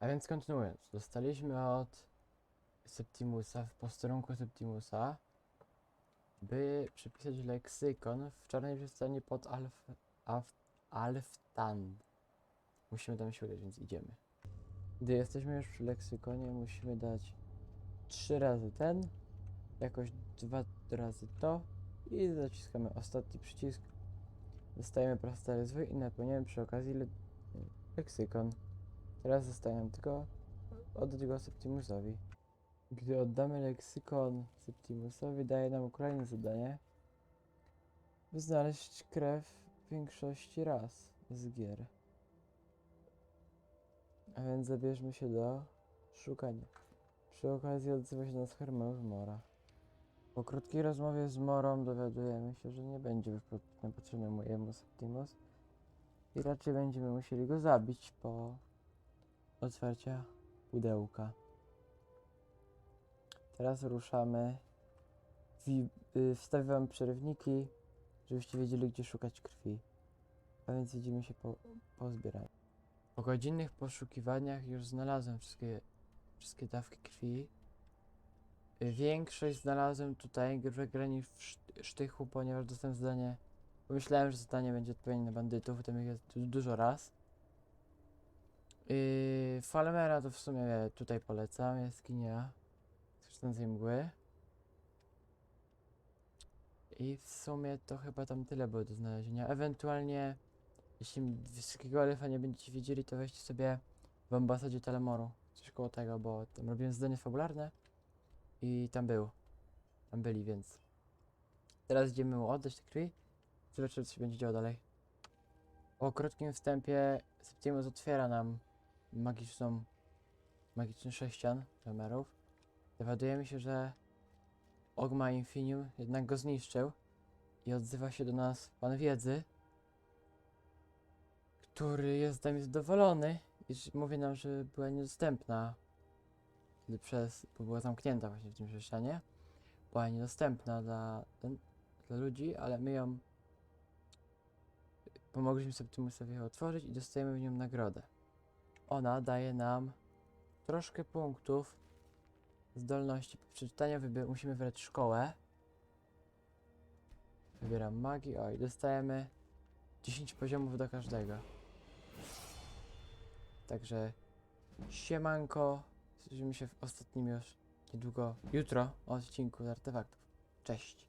A więc kontynuując, dostaliśmy od Septimusa, w posterunku Septimusa, by przepisać leksykon w czarnej przystani pod Alf, Alf, Alftan. Musimy tam się udać, więc idziemy. Gdy jesteśmy już przy leksykonie, musimy dać trzy razy ten, jakoś dwa razy to i zaciskamy ostatni przycisk. Dostajemy prosty rozwój i napełniamy przy okazji le leksykon. Teraz zostaje nam tylko oddać go Septimusowi. Gdy oddamy leksykon Septimusowi, daje nam kolejne zadanie, znaleźć krew większości raz z gier. A więc zabierzmy się do szukania. Przy okazji odzywa się do nas Hermeusz Mora. Po krótkiej rozmowie z Morą dowiadujemy się, że nie będzie już po- potrzebny mojemu Septimus i raczej będziemy musieli go zabić po otwarcia pudełka. Teraz ruszamy. Y, Wstawię wam przerywniki, żebyście wiedzieli, gdzie szukać krwi. A więc widzimy się po, po zbieraniu. Po godzinnych poszukiwaniach już znalazłem wszystkie, wszystkie dawki krwi. Większość znalazłem tutaj w grani w szt- sztychu, ponieważ dostałem zadanie. Pomyślałem, że zadanie będzie odpowiednie na bandytów, tam ich jest du- dużo raz. Yy, Falmera to w sumie tutaj polecam, jaskinia kształtnej mgły. I w sumie to chyba tam tyle było do znalezienia. Ewentualnie, jeśli wysokiego elfa nie będziecie wiedzieli, to weźcie sobie w ambasadzie Telemoru. Coś koło tego, bo tam robiłem zadanie fabularne i tam był. Tam byli, więc. Teraz idziemy mu oddać te krwi. Zobaczymy, co się będzie działo dalej. Po krótkim wstępie Septimus otwiera nam magiczną, magiczny sześcian Femerów. Dowiadujemy się, że Ogma Infinium jednak go zniszczył i odzywa się do nas pan wiedzy, który jest z nami zadowolony i mówi nam, że była niedostępna przez, bo była zamknięta właśnie w tym sześcianie. Była niedostępna dla, dla ludzi, ale my ją pomogliśmy Septimusowi ją otworzyć i dostajemy w nią nagrodę. Ona daje nam troszkę punktów zdolności. Po przeczytaniu wybier- musimy wybrać szkołę. Wybieram magii. O, i dostajemy 10 poziomów do każdego. Także siemanko. Słyszymy się w ostatnim już niedługo, jutro, odcinku z artefaktów. Cześć.